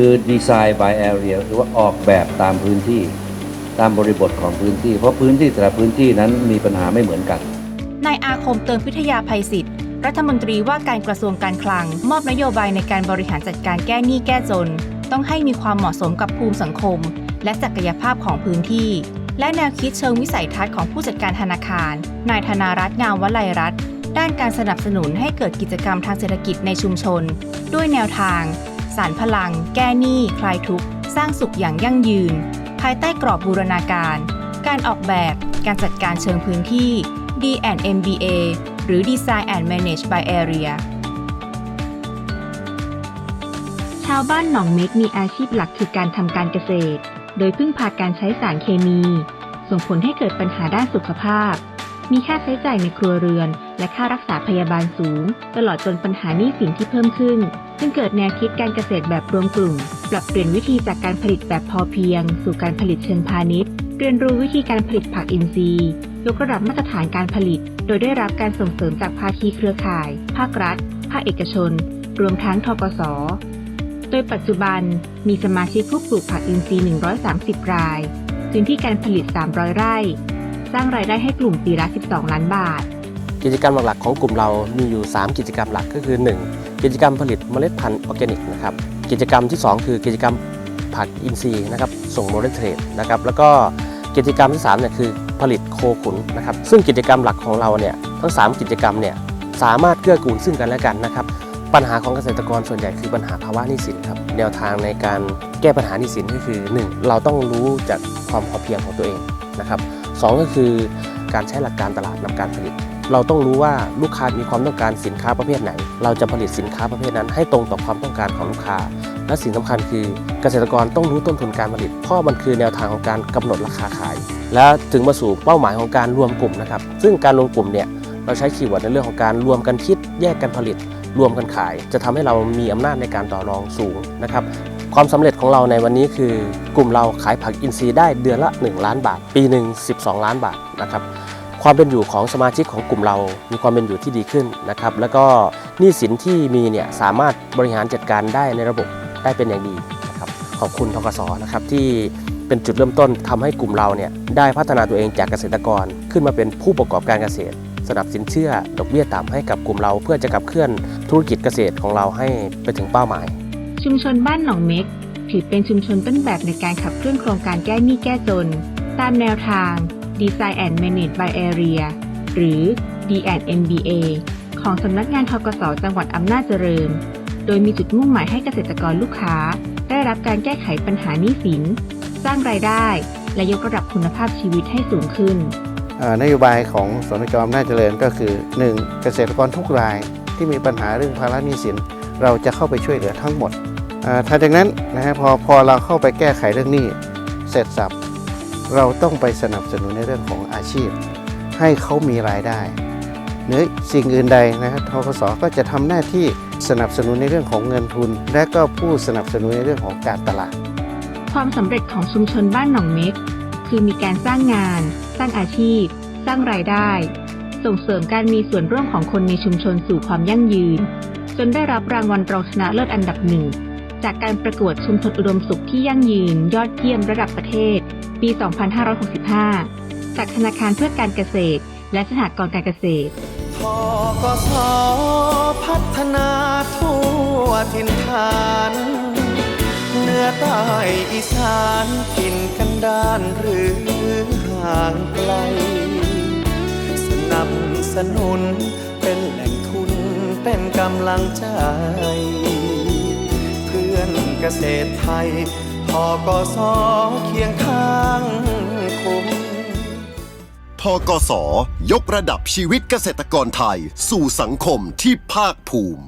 คือดีไซน์ by area หรือว่าออกแบบตามพื้นที่ ตามบริบทของพื้นที่ เพราะพื้นที่แต่ละพื้นที่นั้นมีปัญหาไม่เหมือนกัน นายอาคมเติมพิทยาภัยศิษย์รัฐมนตรีว่าการกระทรวงการคลัง มอบนโยบายในการบริหารจัดการแก้หนี้แก้จน ต้องให้มีความเหมาะสมกับภูมิสังคม และศักยภาพของพื้นที่ และแนวคิดเชิงวิสัยทัศน์ของผู้จัดการธนาคาร นายธนารัตน์งามวลัยรัตน์ด้านการสนับสนุนให้เกิดกิจกรรมทางเศรษฐกิจในชุมชน ด้วยแนวทาง สารพลัง แก้หนี้ คลายทุกข์ สร้างสุขอย่างยั่งยืน ภายใต้กรอบบูรณาการ การออกแบบ การจัดการเชิงพื้นที่ D&MBA หรือ Design and Manage by Area ชาวบ้านหนองเม็กมีอาชีพหลักคือการทำการเกษตร โดยพึ่งพาการใช้สารเคมี ส่งผลให้เกิดปัญหาด้านสุขภาพ มีค่าใช้จ่ายในครัวเรือน และค่ารักษาพยาบาลสูง ตลอดจนปัญหาหนี้สินที่เพิ่มขึ้น จึงเกิดแนวคิดการเกษตรแบบรวมกลุ่ม ปรับเปลี่ยนวิธีจากการผลิตแบบพอเพียง สู่การผลิตเชิงพาณิชย์ เรียนรู้วิธีการผลิตผักอินทรีย์ยกระดับมาตรฐานการผลิต โดยได้รับการส่งเสริมจากภาคีเครือข่าย ภาครัฐ ภาคเอกชน รวมทั้งทกสโดยปัจจุบันมีสมาชิกผู้ปลูกผักอินทรีย์ 130 ราย พื้นที่การผลิต 300 ไร่ สร้างรายได้ให้กลุ่มปีละ 12 ล้านบาท กิจกรรมหลักๆของกลุ่มเรามีอยู่ 3 กิจกรรมหลักก็คือ 1. กิจกรรมผลิตเมล็ดพันธุ์ออร์แกนิกนะครับกิจกรรมที่ 2 คือกิจกรรมผักอินทรีย์นะครับส่งโมเดลเทรดนะครับแล้วก็กิจกรรมที่3เนี่ยคือผลิตโคขุนนะครับซึ่งกิจกรรมหลักของเราเนี่ยทั้ง 3 กิจกรรมเนี่ยสามารถเกื้อกูลซึ่งกันและกันนะครับปัญหาของเกษตรกรส่วนใหญ่คือปัญหาภาวะหนี้สินครับแนวทางในการแก้ปัญหาหนี้สินก็คือ 1. เราต้องรู้จากความพอเพียงของตัวเองนะครับ สองก็คือการใช้หลักการตลาดนำการผลิต เราต้องรู้ว่าลูกค้ามีความต้องการสินค้าประเภทไหน เราจะผลิตสินค้าประเภทนั้น ให้ตรงต่อความต้องการของลูกค้า และสิ่งสำคัญคือเกษตรกรต้องรู้ต้นทุนการผลิต เพราะมันคือแนวทางของการกำหนดราคาขาย และถึงมาสู่เป้าหมายของการรวมกลุ่มนะครับ ซึ่งการรวมกลุ่มเนี่ยเราใช้คีย์เวิร์ดในเรื่องของการรวมกันคิดแยกกันผลิต รวมกันขาย จะทำให้เรามีอำนาจในการต่อรองสูงนะครับ ความสำเร็จของเราในวันนี้คือกลุ่มเราขายผักอินทรีย์ได้เดือนละ 1 ล้านบาท ปีหนึ่ง12 ล้านบาทนะครับความเป็นอยู่ของสมาชิกของกลุ่มเรา มีความเป็นอยู่ที่ดีขึ้นนะครับแล้วก็หนี้สินที่มีเนี่ยสามารถบริหารจัดการได้ในระบบได้เป็นอย่างดีนะครับขอบคุณทกสนะครับที่เป็นจุดเริ่มต้นทำให้กลุ่มเราเนี่ยได้พัฒนาตัวเองจากเกษตรกร ขึ้นมาเป็นผู้ประกอบการเกษตร สนับสินเชื่อ ดอกเบี้ยต่ำให้กับกลุ่มเรา เพื่อจะขับเคลื่อนธุรกิจเกษตรของเราให้ไปถึงเป้าหมาย ชุมชนบ้านหนองเม็ก ถือเป็นชุมชนต้นแบบในการขับเคลื่อนโครงการแก้หนี้แก้จน ตามแนวทาง Design and Manage by Area หรือ D&MBA ของสำนักงานทกสจังหวัดอำนาจเจริญ โดยมีจุดมุ่งหมายให้เกษตรกรลูกค้า ได้รับการแก้ไขปัญหาหนี้สิน สร้างรายได้ และยกระดับคุณภาพชีวิตให้สูงขึ้นนโยบายของสนจอมนาจเจริญก็คือ 1. เกษตรกรทุกรายที่มีปัญหาเรื่องภาระหนี้สิน เราจะเข้าไปช่วยเหลือทั้งหมดอ่าถัดจากนั้นนะฮะพอพอเราเข้าไปแก้ไขเรื่องนี้เสร็จสับเราต้องไปสนับสนุนในเรื่องของอาชีพ ให้เขามีรายได้หรือสิ่งอื่นใดนะฮะทกสก็จะทำหน้าที่สนับสนุนในเรื่องของเงินทุน และก็ผู้สนับสนุนในเรื่องของการตลาด ความสำเร็จของชุมชนบ้านหนองเม็กคือมีการสร้างงาน สร้างอาชีพ สร้างรายได้ ส่งเสริมการมีส่วนร่วมของคนในชุมชนสู่ความยั่งยืน จนได้รับรางวัลรองชนะเลิศอันดับหนึ่งจากการประกวดชุมชนอุดมสุขที่ยั่งยืนยอดเยี่ยมระดับประเทศ ปี 2565 จากธนาคารเพื่อการเกษตร และสถานกรณ์การเกษตรทกสพัฒนาทั่วถิ่นฐานเหนือใต้อีสานถิ่นกันดานหรือห่างไกล สนับสนุนเป็นแหล่ เป็นกำลังใจ เพื่อนเกษตรไทยพอกสเคียงข้างคุณทกสยกระดับชีวิตเกษตรกรไทยสู่สังคมที่ภาคภูมิ